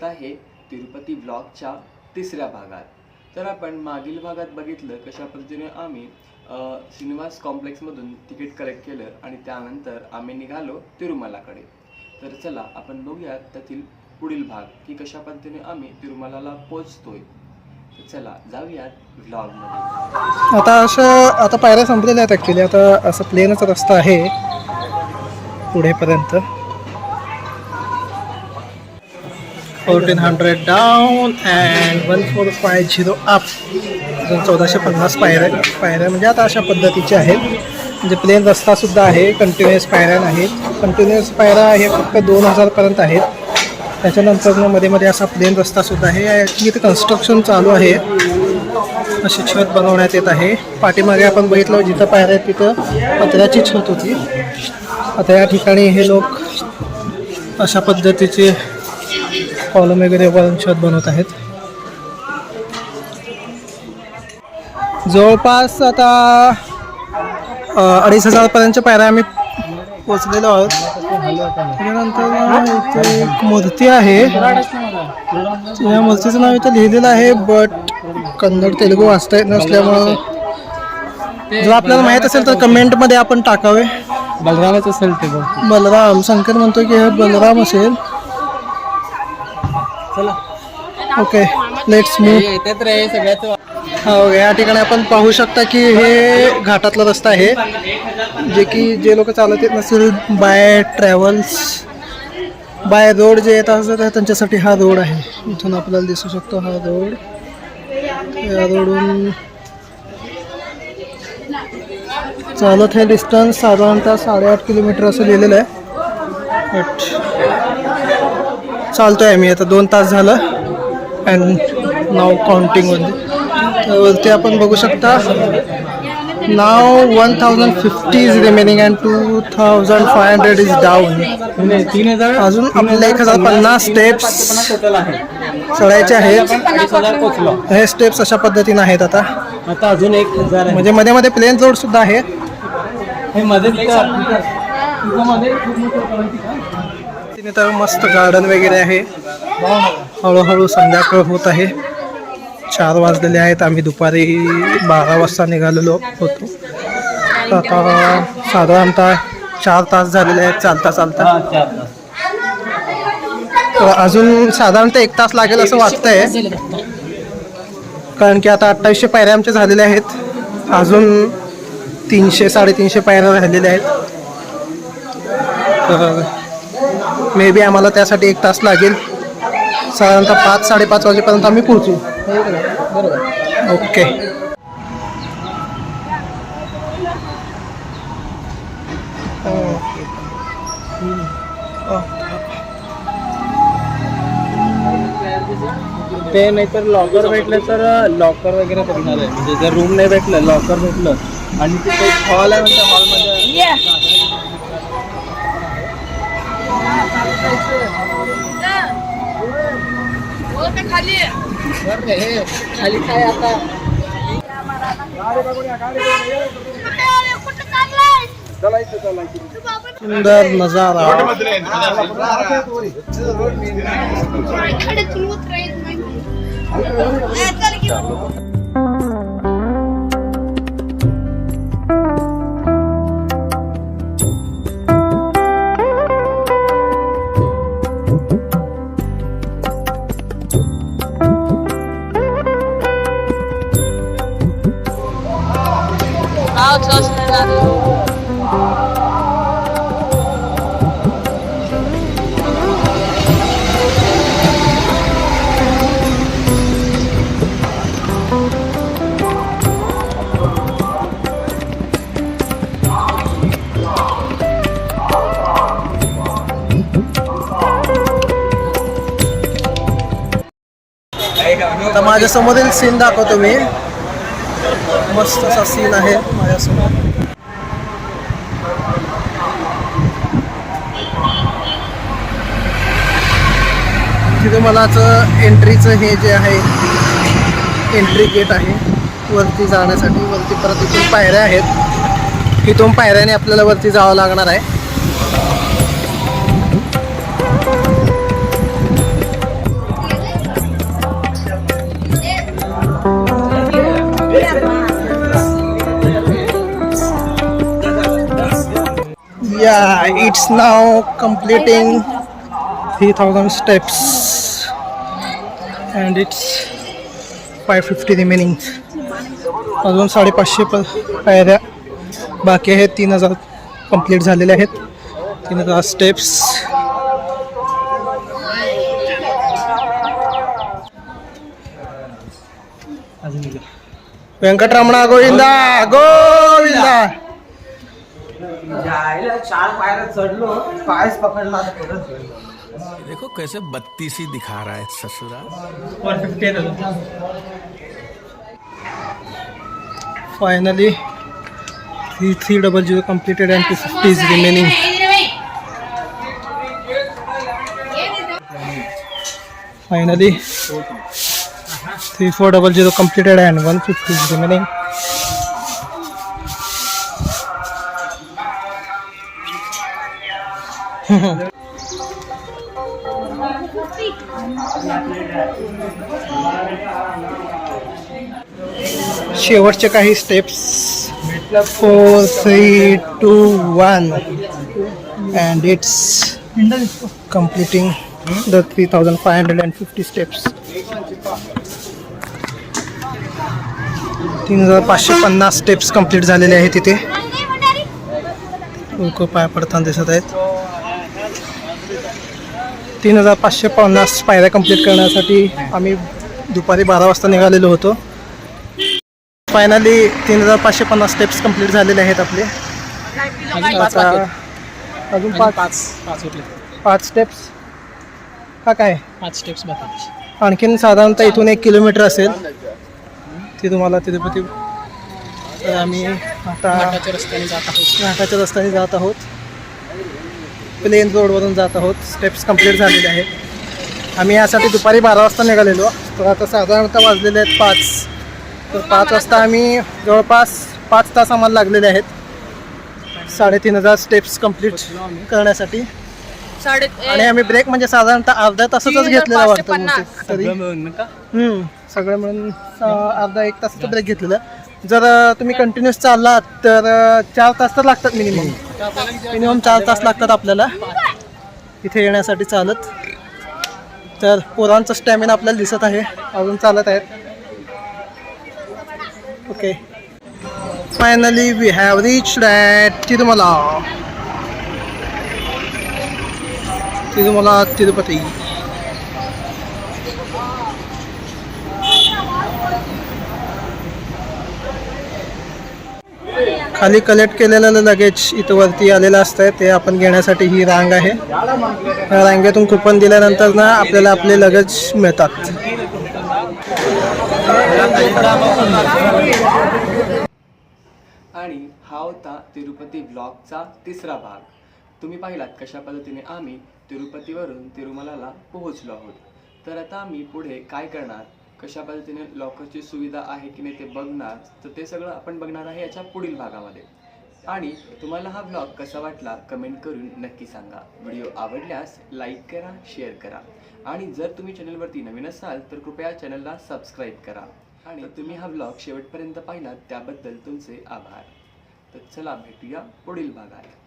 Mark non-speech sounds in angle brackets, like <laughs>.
स्वागत आहे तिरुपती ब्लॉगच्या तिसऱ्या भागात. तर आपण मागील भागात बघितलं कशा पद्धतीने आम्ही श्रीनिवास कॉम्प्लेक्समधून तिकीट कलेक्ट केलं आणि त्यानंतर आम्ही निघालो तिरुमलाकडे. तर चला आपण बघूयात त्यातील पुढील भाग की कशा पद्धतीने आम्ही तिरुमलाला पोचतोय तर चला जाऊयात व्लॉगमध्ये आता असं आता पायऱ्या संपलेल्या आहेत ॲक्च्युली आता असं प्लेनच रस्ता आहे पुढेपर्यंत. Fourteen hundred down and one four five zero up अजून चौदाशे पन्नास पायऱ्या पायऱ्या म्हणजे आता अशा पद्धतीच्या आहेत. म्हणजे प्लेन रस्तासुद्धा आहे कंटिन्युअस पायऱ्या नाहीत कंटिन्युअस पायऱ्या हे फक्त दोन हजारपर्यंत आहेत. त्याच्यानंतरमध्ये मध्ये असा प्लेन रस्तासुद्धा आहे. ॲक्च्युली इथे कन्स्ट्रक्शन चालू आहे. अशी छत बनवण्यात येत आहे. पाठीमागे आपण बघितलं जिथं पायऱ्या तिथं पत्र्याची छत होती. आता या ठिकाणी हे लोक अशा पद्धतीचे कॉलम वगैरे छत बनवत आहेत. जवळपास आता अडीच हजारपर्यंतच्या पायऱ्या आम्ही पोचलेलो आहोत. त्याच्यानंतर इथे एक मूर्ती आहे. या मूर्तीचं नाव इथं लिहिलेलं आहे बट कन्नड तेलुगू वाचता येत नसल्यामुळं. जर आपल्याला माहीत असेल तर कमेंटमध्ये आपण टाकावे. बलरामच असेल ते बलराम शंकर म्हणतो की हे बलराम असेल. ओके लेट्स मूव हो या ठिकाणी आपण पाहू शकता की हे घाटातला रस्ता आहे जे की जे लोक चालत येत नसेल बाय ट्रॅव्हल्स बाय रोड जे येत असतात त्यांच्यासाठी हा रोड आहे. इथून आपल्याला दिसू शकतो हा रोड या रोडून चालत हे डिस्टन्स साधारणतः साडेआठ किलोमीटर असं लिहिलेलं आहे. बट चालतोय आम्ही. आता दोन तास झालं. अँड नाव काउंटिंगमध्ये तर वरती आपण बघू शकता नाव one thousand fifty is remaining and two thousand five hundred is down तीन हजार अजून आपल्याला एक हजार पन्नास स्टेप्स टोटल आहे चढायचे आहेत. हे स्टेप्स अशा पद्धतीने आहेत आता. आता अजून एक हजार आहे. म्हणजे मध्ये मध्ये प्लेन रोड सुद्धा आहे. हे मध्ये तिने तर मस्त गार्डन वगैरे आहे. हळूहळू संध्याकाळ होत आहे. चार वाजलेले आहेत. आम्ही दुपारी बारा वाजता निघालेलो होतो. आता साधारणतः चार तास झालेले आहेत. चालता चालता. अजून साधारणतः एक तास लागेल असं वाटतंय. कारण की आता अठ्ठावीसशे पायऱ्या आमच्या झालेल्या आहेत. अजून तीनशे साडेतीनशे पायऱ्या राहिलेल्या आहेत. तर मे बी आम्हाला त्यासाठी एक तास लागेल. साधारणतः पाच साडेपाच वाजेपर्यंत आम्ही पोहोचू. ओके. ते नाहीतर लॉकर भेटलं तर लॉकर वगैरे करणार आहे. म्हणजे जर रूम नाही भेटलं लॉकर भेटलं आणि तिथे एक हॉल आहे म्हणजे हॉलमध्ये खाली खाली काय आता सुंदर नजारा इकडे उतरा येत सीन दाखवतो मी. मस्त असा सीन आहे माझ्यासमोर. तिथे मलाच एंट्रीचं हे जे आहे एंट्री गेट आहे वरती जाण्यासाठी वरती परत इथून पायऱ्या आहेत. इथून पायऱ्याने आपल्याला वरती जावं लागणार आहे. Yeah it's now completing 3000 steps. And it's 550 remaining अजून साडेपाचशे प पायऱ्या बाकी आहेत. तीन हजार कंप्लीट झालेले आहेत. तीन हजार स्टेप्स व्यंकटरमणा गोविंदा गोविंदा. चार पकडला देखो कैसे बत्तीसी दिखा रहा है ससुरा finally three three double zero completed and two fifty is remaining finally three four double zero completed and one fifty is remaining <laughs> शेवटचे काही steps four three two one and it's completing the 3550 steps. तीन हजार पाचशे पन्नास steps complete झालेले आहेत तिथे लोक पाय पडताना दिसत आहेत. तीन हजार पाचशे पन्नास पायऱ्या कंप्लीट करण्यासाठी आम्ही दुपारी बारा वाजता निघालेलो होतो. फायनली तीन हजार पाचशे पन्नास स्टेप्स कंप्लीट झालेले आहेत आपले. अजून पाच. पाच पाच स्टेप्स का काय? पाच स्टेप्स आणखीन साधारणतः इथून एक किलोमीटर असेल. ते तुम्हाला तिरुपती तर आम्ही आता घाटाच्या रस्त्याने जात आहोत. घाटाच्या रस्त्याने जात आहोत. प्लेन रोडवरून जात आहोत. स्टेप्स कंप्लीट झालेले आहेत. आम्ही यासाठी दुपारी बारा वाजता निघालेलो. तर आता साधारणतः वाजलेले आहेत पाच. तर पाच वाजता आम्ही जवळपास पाच तास आम्हाला लागलेले आहेत. साडेतीन हजार स्टेप्स कंप्लीट करण्यासाठी. आणि आम्ही ब्रेक म्हणजे साधारणतः अर्ध्या तासाचाच तीन हजार घेतलेला वाटतं तरी सगळं मिळून अर्धा एक तासाचा ब्रेक घेतलेला. जर तुम्ही कंटिन्युअस चाललात तर चार तास तर लागतात मिनिमम मिनिमम चार तास लागतात आपल्याला. इथे येण्यासाठी चालत. तर पोरांचा स्टॅमिना आपल्याला दिसत आहे. अजून चालत आहेत. Okay finally we have reach that Tirumala Tirumala Tirupati खाली कलेक्ट केलेलं लगेज इथं वरती आलेलं असतं ते आपण घेण्यासाठी ही रांग आहे. या रांगेतून कुपन दिल्यानंतर ना आपल्याला आपले लगेज मिळतात. आणि हा होता तिरुपती ब्लॉगचा तिसरा भाग. तुम्ही पाहिलात कशा पद्धतीने आम्ही तिरुपतीवरून तिरुमलाला पोहोचलो आहोत. तर आता आम्ही पुढे काय करणार? कशा पद्धतीने लॉकरची सुविधा आहे की नाही ते बघणार तर ते सगळं आपण बघणार आहे याच्या पुढील भागामध्ये. आणि तुम्हाला हा ब्लॉग कसा वाटला कमेंट करून नक्की सांगा. व्हिडिओ आवडल्यास लाईक करा शेअर करा. आणि जर तुम्ही चॅनलवरती नवीन असाल तर कृपया चॅनलला सबस्क्राईब करा. आणि तुम्ही हा ब्लॉग शेवटपर्यंत पाहिलात त्याबद्दल तुमचे आभार. तर चला भेटूया पुढील भागात.